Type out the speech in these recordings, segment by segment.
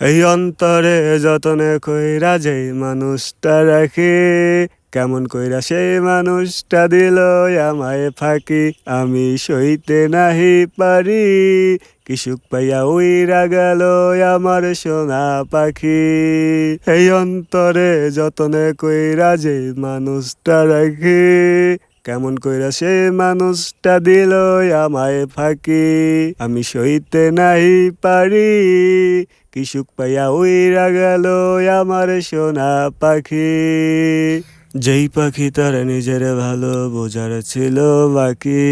এই অন্তরে যতনে কইরা যেই মানুষটা রাখে, কেমন কইরা সেই মানুষটা দিল আমায় ফাঁকি। আমি সইতে নাহি পারি কিসুক পাইয়া উইরা গেল আমার সোনা পাখি। এই অন্তরে যতনে কইরা যেই মানুষটা রাখে কেমন কইরা সে মানুষটা দিল আমায় ফাঁকি। আমি সইতে নাই পারি কিসুক পাইয়া উইরা গেল আমার সোনা পাখি। যেই পাখি তার নিজের ভালো বোঝার ছিল বাকি,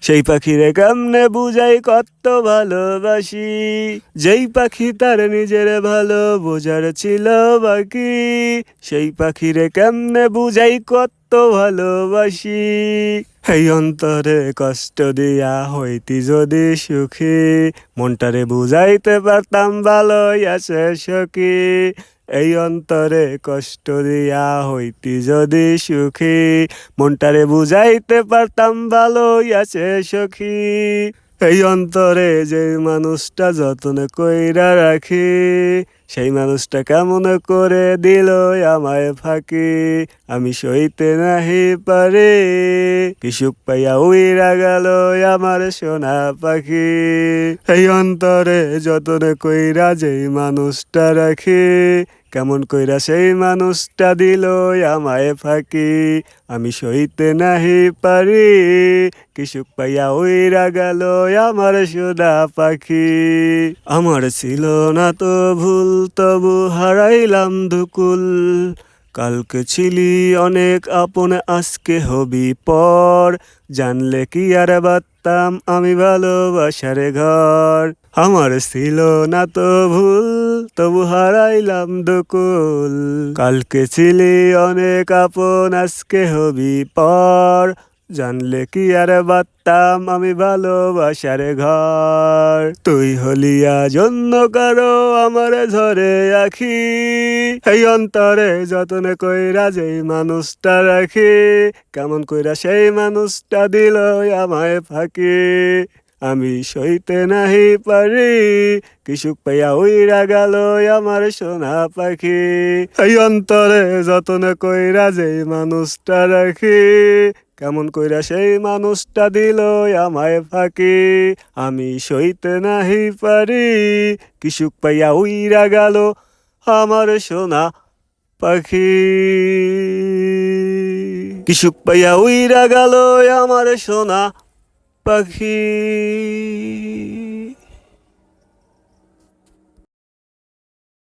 সেই পাখিরে কেমনে বুঝাই কত ভালোবাসি। যেই পাখি তার নিজের ভালো বোঝার ছিল বাকি, সেই পাখিরে কেমনে বুঝাই কত ভালোবাসি। এই অন্তরে কষ্ট দিয়া হইতি যদি সুখী, মনটারে বুঝাইতে পারতাম ভালোই আছে সখী। এই অন্তরে কষ্ট দিয়া হইতি যদি সুখী, মনটারে বুঝাইতে পারতাম ভালোই আছে সখী। এই অন্তরে যে মানুষটা যত্ন কইরা রাখি সেই মানুষটা কেমন করে দিল আমায় ফাঁকি? আমি সইতে নাহি পারে। কিসুক পাইয়া উইরা গেল আমার সোনা পাখি। এই অন্তরে যতন কইরা যেই মানুষটা রাখি, কেমন কইরা সেই মানুষটা দিল আমায় ফাঁকি? আমি সইতে নাহি পারি। কিসুক পাইয়া উইরা গেল আমার সোনা পাখি। আমার ছিল না তো ভুল তবু হারাইলাম দুকুল কালকে ছিলি অনেক আপন, আজকে হবি পর। জানলে কি আর বাত্তাম আমি ভালোবাসার ঘর। আমার ছিল না তো ভুল, তবু হারাইলাম দুকুল কালকে ছিলি অনেক আপন, আজকে হবি পর। জানলে কি আর বাত্তাম আমি ভালোবাসার ঘর। তুই হলিয়া জন্য কারও আমার ধরে আখি। এই অন্তরে যতন কইরা যেই মানুষটা রাখি, কেমন কইরা সেই মানুষটা দিল আমায় ফাঁকি। আমি সইতে নাহি পারি কিসুক পাইয়া উইরা গেল আমার সোনা পাখি। এই অন্তরে যতন কইরা যেই মানুষটা রাখি কেমন কইরা সেই মানুষটা দিল আমায় ফাঁকি? আমি সইতে নাহি পারি, কিসুক পাইয়া উইরা গেল আমার সোনা পাখি। কিসুক পাইয়া উইরা গেল আমার সোনা পাখি।